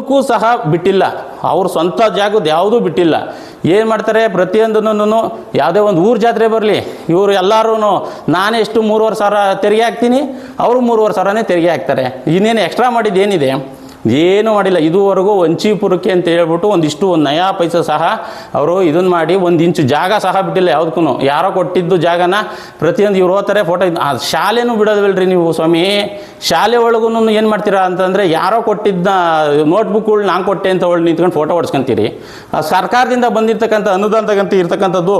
ಅದಕ್ಕೂ ಸಹ ಬಿಟ್ಟಿಲ್ಲ. ಅವ್ರ ಸ್ವಂತ ಜಾಗದ ಯಾವುದೂ ಬಿಟ್ಟಿಲ್ಲ. ಏನು ಮಾಡ್ತಾರೆ? ಪ್ರತಿಯೊಂದನ್ನು ಯಾವುದೇ ಒಂದು ಊರು ಜಾತ್ರೆ ಬರಲಿ. ಇವರು ಎಲ್ಲರೂ ನಾನೆಷ್ಟು ಮೂರುವರೆ ಸಾವಿರ ತೆರಿಗೆ ಹಾಕ್ತೀನಿ, ಅವರು ಮೂರುವರೆ ಸಾವಿರನೇ ತೆರಿಗೆ ಹಾಕ್ತಾರೆ. ಇನ್ನೇನು ಎಕ್ಸ್ಟ್ರಾ ಮಾಡಿದ್ದು ಏನಿದೆ? ಏನೂ ಮಾಡಿಲ್ಲ. ಇದುವರೆಗೂ ವಂಚೀಪುರಕ್ಕೆ ಅಂತ ಹೇಳ್ಬಿಟ್ಟು ಒಂದಿಷ್ಟು ಒಂದು ನಯಾ ಪೈಸೆ ಸಹ ಅವರು ಇದನ್ನು ಮಾಡಿ ಒಂದು ಇಂಚು ಜಾಗ ಸಹ ಬಿಟ್ಟಿಲ್ಲ ಯಾವುದಕ್ಕೂ ಯಾರೋ ಕೊಟ್ಟಿದ್ದು ಜಾಗನ ಪ್ರತಿಯೊಂದು ಇವ್ರು ಹೋಗ್ತಾರೆ ಫೋಟೋ ಆ ಶಾಲೆನೂ ಬಿಡೋದಿಲ್ರಿ ನೀವು ಸ್ವಾಮಿ. ಶಾಲೆ ಒಳಗೂ ಏನು ಮಾಡ್ತೀರಾ ಅಂತಂದರೆ ಯಾರೋ ಕೊಟ್ಟಿದ್ದ ನೋಟ್ಬುಕ್ಗಳು ನಾನು ಕೊಟ್ಟೆ ಅಂತ ಒಳ್ಳೆ ನಿಂತ್ಕೊಂಡು ಫೋಟೋ ಹೊಡ್ಸ್ಕೊಂತೀರಿ. ಆ ಸರ್ಕಾರದಿಂದ ಬಂದಿರ್ತಕ್ಕಂಥ ಅನುದಾನದಾಗಂತ ಇರ್ತಕ್ಕಂಥದ್ದು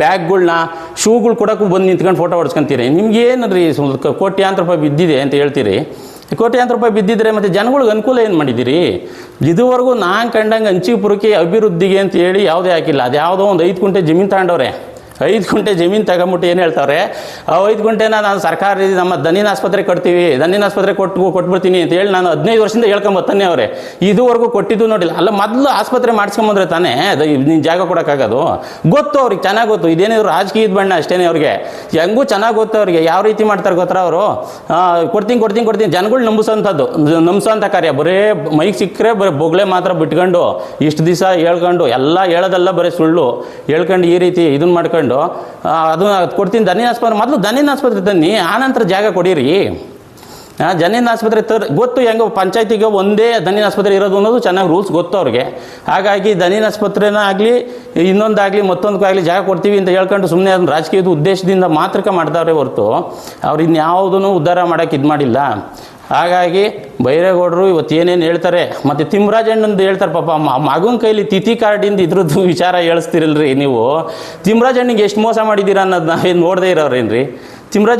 ಬ್ಯಾಗ್ಗಳನ್ನ ಶೂಗಳು ಕೊಡೋಕ್ಕೂ ಬಂದು ನಿಂತ್ಕೊಂಡು ಫೋಟೋ ಹೊಡ್ಸ್ಕೊಂತೀರಿ. ನಿಮ್ಗೆ ಏನದ್ರಿ ಕೋಟ್ಯಾಂತರ ರೂಪಾಯಿ ಬಿದ್ದಿದೆ ಅಂತ ಹೇಳ್ತೀರಿ. ಕೋಟ್ಯಾಂತರ ರೂಪಾಯಿ ಬಿದ್ದಿದ್ರೆ ಮತ್ತು ಜನಗಳಿಗೆ ಅನುಕೂಲ ಏನು ಮಾಡಿದ್ದೀರಿ? ಇದುವರೆಗೂ ನಾನು ಕಂಡಂಗೆ ಹಂಚಿಪುರಕ್ಕೆ ಅಭಿವೃದ್ಧಿಗೆ ಅಂತ ಹೇಳಿ ಯಾವುದೇ ಹಾಕಿಲ್ಲ. ಅದು ಯಾವುದೋ ಒಂದು ಐದು ಕುಂಟೆ ಜಮೀನು ತಗೊಂಡವ್ರೆ. ಐದು ಗುಂಟೆ ಜಮೀನು ತಗೊಂಬಿಟ್ಟು ಏನು ಹೇಳ್ತಾವ್ರೆ, ಆ ಐದು ಗುಂಟೆನ ನಾನು ಸರ್ಕಾರಿ ನಮ್ಮ ದನಿನ ಆಸ್ಪತ್ರೆ ಕಟ್ತೀವಿ, ದನಿನ ಆಸ್ಪತ್ರೆ ಕೊಟ್ಟು ಕೊಟ್ಬಿಡ್ತೀನಿ ಅಂತ ಹೇಳಿ ನಾನು ಹದಿನೈದು ವರ್ಷದಿಂದ ಹೇಳ್ಕೊಂಬತ್ತಾನೆ ಅವರೇ. ಇದುವರೆಗೂ ಕೊಟ್ಟಿದ್ದು ನೋಡಿಲ್ಲ. ಅಲ್ಲ, ಮೊದಲು ಆಸ್ಪತ್ರೆ ಮಾಡಿಸ್ಕೊಂಬಂದ್ರೆ ತಾನೇ, ಅದು ನೀನು ಜಾಗ ಕೊಡೋಕ್ಕಾಗೋದು. ಗೊತ್ತು ಅವ್ರಿಗೆ, ಚೆನ್ನಾಗಿ ಗೊತ್ತು. ಇದೇನಿದ್ರು ರಾಜಕೀಯದ ಬಣ್ಣ ಅಷ್ಟೇ ಅವ್ರಿಗೆ. ಹೆಂಗೂ ಚೆನ್ನಾಗಿ ಗೊತ್ತು ಅವ್ರಿಗೆ. ಯಾವ ರೀತಿ ಮಾಡ್ತಾರೆ ಗೊತ್ತಾ ಅವರು? ಕೊಡ್ತೀನಿ ಕೊಡ್ತೀನಿ ಕೊಡ್ತೀನಿ. ಜನಗಳು ನಂಬಿಸೋಂಥದ್ದು ನಂಬಿಸೋಂಥ ಕಾರ್ಯ. ಬರೇ ಮೈಗೆ ಸಿಕ್ಕರೆ ಬರೀ ಬೊಗಳೆ ಮಾತ್ರ ಬಿಟ್ಕೊಂಡು, ಇಷ್ಟು ದಿವಸ ಹೇಳ್ಕೊಂಡು, ಎಲ್ಲ ಹೇಳೋದೆಲ್ಲ ಬರೀ ಸುಳ್ಳು. ಹೇಳ್ಕೊಂಡು ಈ ರೀತಿ ಇದನ್ನ ಮಾಡ್ಕೊಂಡು ಆ, ಅದು ಕೊಡ್ತೀನಿ ದನಿನ ಆಸ್ಪತ್ರೆ ಮೊದಲು ದನಿನ ಆಸ್ಪತ್ರೆ ತನ್ನಿ ಆನಂತರ ಜಾಗ ಕೊಡಿರಿ. ಜನಿನ ಆಸ್ಪತ್ರೆ ತರ್ ಗೊತ್ತು ಹೆಂಗೆ ಪಂಚಾಯತಿಗೆ ಒಂದೇ ದನಿನ ಆಸ್ಪತ್ರೆ ಇರೋದು ಅನ್ನೋದು ಚೆನ್ನಾಗಿ ರೂಲ್ಸ್ ಗೊತ್ತು ಅವ್ರಿಗೆ. ಹಾಗಾಗಿ ದನಿನ ಆಸ್ಪತ್ರೆನ ಆಗಲಿ ಇನ್ನೊಂದಾಗಲಿ ಮತ್ತೊಂದಕ್ಕಾಗಲಿ ಜಾಗ ಕೊಡ್ತೀವಿ ಅಂತ ಹೇಳ್ಕೊಂಡು ಸುಮ್ಮನೆ ಅದನ್ನು ರಾಜಕೀಯದ ಉದ್ದೇಶದಿಂದ ಮಾತ್ರಕ್ಕೆ ಮಾಡ್ತಾವ್ರೆ ಹೊರತು. ಅವ್ರು ಇನ್ಯಾವುದೂ ಉದ್ಧಾರ ಮಾಡೋಕ್ಕೆ ಇದು ಮಾಡಿಲ್ಲ ಹಾಗಾಗಿ ಬೈರೇಗೌಡರು ಇವತ್ತು ಏನೇನು ಹೇಳ್ತಾರೆ? ಮತ್ತು ತಿಮ್ಮರಾಜಣ್ಣಂದು ಹೇಳ್ತಾರೆ ಪಾಪ ಮಗನ ಕೈಲಿ ತಿಥಿ ಕಾರ್ಡಿಂದ ಇದ್ರದ್ದು ವಿಚಾರ ಹೇಳಿಸ್ತಿರಲ್ರಿ ನೀವು. ತಿಮ್ಮರಾಜಣ್ಣಿಗೆ ಎಷ್ಟು ಮೋಸ ಮಾಡಿದ್ದೀರಾ ಅನ್ನೋದು ನಾವೇನು ನೋಡದೇ ಇರೋರೇನ್ರಿ?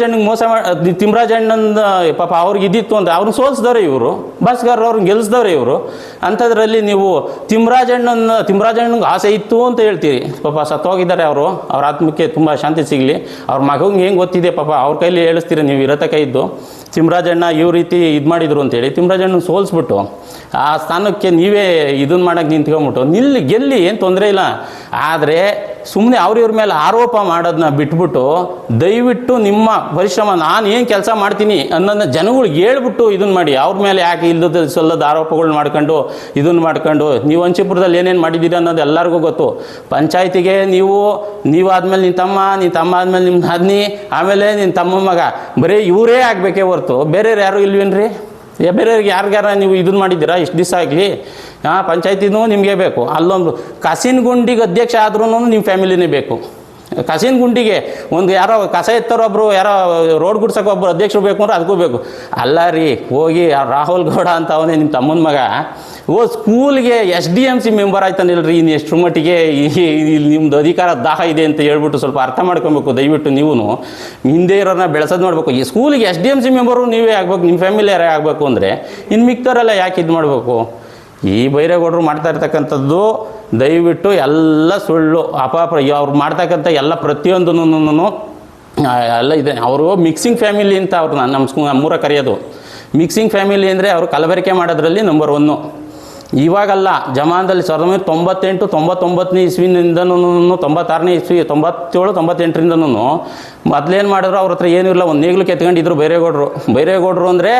ಅಣ್ಣಿಗೆ ಮೋಸ ಮಾಡಿ ತಿಮ್ಮರಾಜಣ್ಣಂದ ಪಾಪ ಅವ್ರಿಗೆ ಇದ್ದಿತ್ತು ಅಂತ ಅವ್ರನ್ನ ಸೋಲ್ಸಿದವ್ರೆ ಇವರು. ಭಾಸ್ಕರ್ ಅವ್ರನ್ನ ಗೆಲ್ಲಿಸಿದವ್ರೆ ಇವರು. ಅಂಥದ್ರಲ್ಲಿ ನೀವು ತಿಮ್ಮರಾಜಣ್ಣನ ತಿಮ್ಮರಾಜಣ್ಣಂಗೆ ಆಸೆ ಇತ್ತು ಅಂತ ಹೇಳ್ತೀರಿ. ಪಾಪ ಸತ್ತೋಗಿದ್ದಾರೆ ಅವರು. ಅವ್ರ ಆತ್ಮಕ್ಕೆ ತುಂಬ ಶಾಂತಿ ಸಿಗಲಿ. ಅವ್ರ ಮಗಂಗೆ ಹೆಂಗೆ ಗೊತ್ತಿದೆ ಪಾಪ? ಅವ್ರ ಕೈಲಿ ಹೇಳಿಸ್ತೀರಿ ನೀವು ಇರತ್ತ ಕೈದ್ದು ತಿಮ್ಮರಾಜಣ್ಣ ಈ ರೀತಿ ಇದು ಮಾಡಿದ್ರು ಅಂತೇಳಿ ತಿಮ್ಮರಾಜಣ್ಣನ ಸೋಲಿಸ್ಬಿಟ್ಟು ಆ ಸ್ಥಾನಕ್ಕೆ ನೀವೇ ಇದನ್ನ ಮಾಡಕ್ಕೆ ನಿಂತ್ಕೊಂಬಿಟ್ಟು ನಿಲ್ಲಿ ಗೆಲ್ಲಿ ಏನು ತೊಂದರೆ ಇಲ್ಲ. ಆದರೆ ಸುಮ್ಮನೆ ಅವ್ರಿವ್ರ ಮೇಲೆ ಆರೋಪ ಮಾಡೋದನ್ನ ಬಿಟ್ಬಿಟ್ಟು ದಯವಿಟ್ಟು ನಿಮ್ಮ ಪರಿಶ್ರಮ, ನಾನು ಏನು ಕೆಲಸ ಮಾಡ್ತೀನಿ ಅನ್ನೋದನ್ನ ಜನಗಳಿಗೆ ಹೇಳ್ಬಿಟ್ಟು ಇದನ್ನ ಮಾಡಿ. ಅವ್ರ ಮೇಲೆ ಯಾಕೆ ಇಲ್ಲದ ಸಲ್ಲದ ಆರೋಪಗಳನ್ನ ಮಾಡ್ಕೊಂಡು ಇದನ್ನು ಮಾಡ್ಕೊಂಡು, ನೀವು ಹಂಚಿಪುರದಲ್ಲಿ ಏನೇನು ಮಾಡಿದ್ದೀರಿ ಅನ್ನೋದು ಎಲ್ಲರಿಗೂ ಗೊತ್ತು. ಪಂಚಾಯತಿಗೆ ನೀವು ನೀವು ಆದಮೇಲೆ ನಿನ್ನ ತಮ್ಮ ನಿನ್ನ ತಮ್ಮ ಆದಮೇಲೆ ನಿಮ್ಮ ಹದ್ನಿ ಆಮೇಲೆ ನಿನ್ನ ತಮ್ಮ ಮಗ. ಬರೀ ಇವರೇ ಆಗಬೇಕೇ ಹೊರ್ತು. ಬೇರೆಯವ್ರು ಯಾರು ಇಲ್ವೇನ್ರಿ? ಬೇರೆಯವ್ರಿಗೆ ಯಾರಿಗಾರ ನೀವು ಇದನ್ನ ಮಾಡಿದ್ದೀರಾ? ಇಷ್ಟು ದಿವಸ ಆಗಲಿ. ಹಾಂ ಪಂಚಾಯತಿನೂ ನಿಮಗೆ ಬೇಕು. ಅಲ್ಲೊಂದು ಕಸಿನ ಗುಂಡಿಗೆ ಅಧ್ಯಕ್ಷ ಆದ್ರೂ ನಿಮ್ಮ ಫ್ಯಾಮಿಲಿನೇ ಬೇಕು. ಕಸಿನ ಗುಂಡಿಗೆ ಒಂದು ಯಾರೋ ಕಸ ಎತ್ತರೋ ಒಬ್ಬರು ಯಾರೋ ರೋಡ್ ಗುಡ್ಸಕ್ಕೆ ಒಬ್ಬರು ಅಧ್ಯಕ್ಷರು ಬೇಕು ಅಂದ್ರೆ ಅದಕ್ಕೂ ಬೇಕು. ಅಲ್ಲ ರೀ, ಹೋಗಿ ರಾಹುಲ್ ಗೌಡ ಅಂತ ಅವನೇ ನಿಮ್ಮ ತಮ್ಮನ ಮಗ. ಓ, ಸ್ಕೂಲ್ಗೆ S D M C member ಆಯ್ತಾನಿಲ್ರಿ ಇನ್ನು ಎಷ್ಟು ಮಟ್ಟಿಗೆ ಇಲ್ಲಿ ನಿಮ್ದು ಅಧಿಕಾರ ದಾಹ ಇದೆ ಅಂತ ಹೇಳ್ಬಿಟ್ಟು ಸ್ವಲ್ಪ ಅರ್ಥ ಮಾಡ್ಕೊಬೇಕು, ದಯವಿಟ್ಟು ನೀವು ಹಿಂದೆ ಇರೋರನ್ನ ಬೆಳೆಸೋದು ಮಾಡಬೇಕು. ಈ ಸ್ಕೂಲಿಗೆ S D M C member ನೀವೇ ಆಗ್ಬೇಕು ನಿಮ್ಮ ಫ್ಯಾಮಿಲಿ ಯಾರೇ ಆಗಬೇಕು ಅಂದರೆ ಇನ್ನು ಮಿಕ್ತಾರೆಲ್ಲ ಯಾಕೆ ಇದು ಮಾಡಬೇಕು? ಈ ಬೈರೇಗೌಡರು ಮಾಡ್ತಾ ಇರ್ತಕ್ಕಂಥದ್ದು ದಯವಿಟ್ಟು ಎಲ್ಲ ಸುಳ್ಳು, ಅಪಾಪ ಅವ್ರು ಮಾಡ್ತಕ್ಕಂಥ ಎಲ್ಲ ಪ್ರತಿಯೊಂದನ್ನು ಎಲ್ಲ ಇದೆ. ಅವರು ಮಿಕ್ಸಿಂಗ್ ಫ್ಯಾಮಿಲಿ ಅಂತ ಅವ್ರನ್ನ ನಮ್ಮ ಸ್ಕೂ ನಮ್ಮೂರ ಕರೆಯೋದು. ಮಿಕ್ಸಿಂಗ್ ಫ್ಯಾಮಿಲಿ ಅಂದರೆ ಅವರು ಕಲಬೆರಕೆ ಮಾಡೋದ್ರಲ್ಲಿ ನಂಬರ್ ಒನ್ನು ಇವಾಗಲ್ಲ, ಜಮಾನದಲ್ಲಿ ಸಾವಿರದ ಒಂಬೈನೂರ ತೊಂಬತ್ತೆಂಟು, ತೊಂಬತ್ತೊಂಬತ್ತನೇ ಇಸ್ವಿನಿಂದನೂ ತೊಂಬತ್ತಾರನೇ ಇಸ್ವಿ, ತೊಂಬತ್ತೇಳು ತೊಂಬತ್ತೆಂಟರಿಂದನೂ ಮೊದಲೇನು ಮಾಡಿದ್ರು ಅವ್ರ ಹತ್ರ ಏನೂ ಇಲ್ಲ, ಒಂದು ನೇಗ್ಲು ಕೆತ್ಕೊಂಡಿದ್ರು ಬೈರೇಗೌಡರು. ಬೈರೇಗೌಡರು ಅಂದರೆ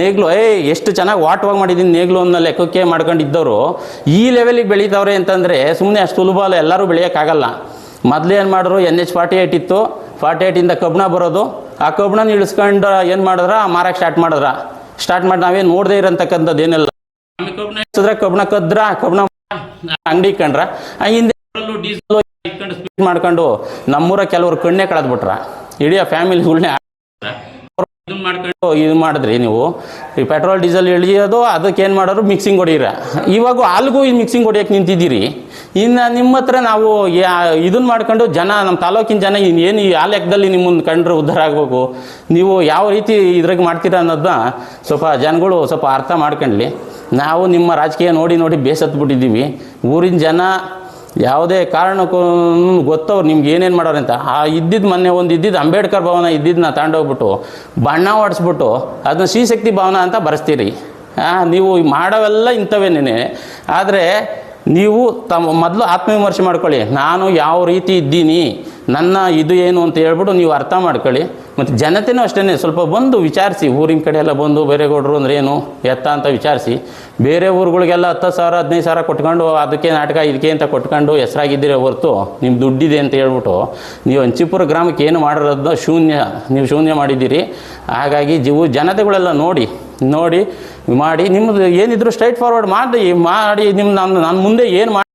ನೇಗ್ಲು ಏಯ್ ಎಷ್ಟು ಚೆನ್ನಾಗಿ ವಾಟವಾಗಿ ಮಾಡಿದ್ದೀನಿ ನೇಗ್ಲು ಅನ್ನೋ ಲೆಕ್ಕಕ್ಕೆ ಮಾಡ್ಕೊಂಡಿದ್ದವರು. ಈ ಲೆವೆಲಿಗೆ ಬೆಳೀತಾವ್ರೆ ಅಂತಂದರೆ ಸುಮ್ಮನೆ ಅಷ್ಟು ಸುಲಭ ಅಲ್ಲ, ಎಲ್ಲರೂ ಬೆಳೆಯೋಕ್ಕಾಗಲ್ಲ. ಮೊದಲೇನು ಮಾಡಿದ್ರು ಎನ್ ಎಚ್ ಫಾರ್ಟಿ ಏಯ್ಟ್ ಇತ್ತು ಫಾರ್ಟಿ ಏಯ್ಟಿಂದ ಕಬ್ಬಣ ಬರೋದು. ಆ ಕಬ್ಬಣನ ಇಳಿಸ್ಕೊಂಡು ಏನು ಮಾಡಿದ್ರ ಮಾರಕ್ಕೆ ಸ್ಟಾರ್ಟ್ ಮಾಡಿದ್ರ. ಸ್ಟಾರ್ಟ್ ಮಾಡಿ ನಾವೇನು ನೋಡದೇ ಇರೋಂಥಕ್ಕಂಥದ್ದು ಏನಿಲ್ಲ. ಕಬ್ಬಣ ಕದ್ರ ಕಬ್ಬಣ ಅಂಗಡಿ ಕಂಡ್ರ ಹಿಂದೆ ಡೀಸೆಲ್ ಇಟ್ಕೊಂಡು ಸ್ಪೀಡ್ ಮಾಡ್ಕೊಂಡು ನಮ್ಮೂರ ಕೆಲವರು ಕಣ್ಣೆ ಕಳೆದ್ಬಿಟ್ರ. ಇಡೀ ಫ್ಯಾಮಿಲಿ ಇದನ್ನ ಮಾಡ್ಕೊಂಡು ಇದು ಮಾಡಿದ್ರಿ ನೀವು. ಈ ಪೆಟ್ರೋಲ್ ಡೀಸೆಲ್ ಇಳಿಯೋದು ಅದಕ್ಕೆ ಏನು ಮಾಡೋರು ಮಿಕ್ಸಿಂಗ್ ಹೊಡೀರ. ಇವಾಗ ಅಲ್ಗೂ ಈ ಮಿಕ್ಸಿಂಗ್ ಹೊಡಿಯೋಕೆ ನಿಂತಿದ್ದೀರಿ. ಇನ್ನು ನಿಮ್ಮ ಹತ್ರ ನಾವು ಇದನ್ನ ಮಾಡ್ಕೊಂಡು ಜನ ನಮ್ಮ ತಾಲೂಕಿನ ಜನ ಏನು ಈ ಆ ಲೆಕ್ಕದಲ್ಲಿ ನಿಮ್ಮನ್ನು ಕಂಡ್ರೆ ಉದ್ಧಾರ ಆಗಬೇಕು? ನೀವು ಯಾವ ರೀತಿ ಇದ್ರಾಗ ಮಾಡ್ತೀರಾ ಅನ್ನೋದನ್ನ ಸ್ವಲ್ಪ ಜನಗಳು ಸ್ವಲ್ಪ ಅರ್ಥ ಮಾಡ್ಕೊಳ್ಳಿ ನಾವು ನಿಮ್ಮ ರಾಜಕೀಯ ನೋಡಿ ನೋಡಿ ಬೇಸತ್ಬಿಟ್ಟಿದ್ದೀವಿ. ಊರಿನ ಜನ ಯಾವುದೇ ಕಾರಣಕ್ಕೂ ಗೊತ್ತವ್ರು ನಿಮ್ಗೆ ಏನೇನು ಮಾಡೋರು ಅಂತ. ಆ ಇದ್ದಿದ್ದು ಮೊನ್ನೆ ಒಂದು ಇದ್ದಿದ್ದು ಅಂಬೇಡ್ಕರ್ ಭವನ ಇದ್ದಿದ್ದನ್ನ ತಗೊಂಡೋಗ್ಬಿಟ್ಟು ಬಣ್ಣ ಹೊಡೆಸ್ಬಿಟ್ಟು ಅದನ್ನ ಶ್ರೀಶಕ್ತಿ ಭವನ ಅಂತ ಬರೆಸ್ತೀರಿ. ನೀವು ಮಾಡೋವೆಲ್ಲ ಇಂಥವೇನೇನೆ. ಆದರೆ ನೀವು ತಮ್ಮ ಮೊದಲು ಆತ್ಮವಿಮರ್ಶೆ ಮಾಡ್ಕೊಳ್ಳಿ. ನಾನು ಯಾವ ರೀತಿ ಇದ್ದೀನಿ? ನನ್ನ ಇದು ಏನು ಅಂತ ಹೇಳ್ಬಿಟ್ಟು ನೀವು ಅರ್ಥ ಮಾಡ್ಕೊಳ್ಳಿ. ಮತ್ತು ಜನತೆನೂ ಅಷ್ಟೇ ಸ್ವಲ್ಪ ಬಂದು ವಿಚಾರಿಸಿ, ಊರಿನ ಕಡೆ ಎಲ್ಲ ಬಂದು ಬೇರೆಗೌಡರು ಅಂದ್ರೆ ಏನು, ಎತ್ತ ಅಂತ ವಿಚಾರಿಸಿ, ಬೇರೆ ಊರುಗಳಿಗೆಲ್ಲ ಹತ್ತು ಸಾವಿರ, ಹದಿನೈದು ಸಾವಿರ ಕೊಟ್ಕೊಂಡು ಅದಕ್ಕೆ ನಾಟಕ, ಇದಕ್ಕೆ ಅಂತ ಕೊಟ್ಕೊಂಡು ಹೆಸರಾಗಿದ್ದೀರ ಹೊರತು ನಿಮ್ಮ ದುಡ್ಡಿದೆ ಅಂತ ಹೇಳ್ಬಿಟ್ಟು, ನೀವು ಹಂಚಿಪುರ ಗ್ರಾಮಕ್ಕೆ ಏನು ಮಾಡಿರೋದನ್ನ ಶೂನ್ಯ, ನೀವು ಶೂನ್ಯ ಮಾಡಿದ್ದೀರಿ. ಹಾಗಾಗಿ ಜೀವ ಜನತೆಗಳೆಲ್ಲ ನೋಡಿ ನೋಡಿ, ಮಾಡಿ, ನಿಮ್ಮದು ಏನಿದ್ರು ಸ್ಟ್ರೈಟ್ ಫಾರ್ವರ್ಡ್ ಮಾಡಿ ಮಾಡಿ, ನಿಮ್ಮ, ನಾನು ನಾನು ಮುಂದೆ ಏನು ಮಾಡಿ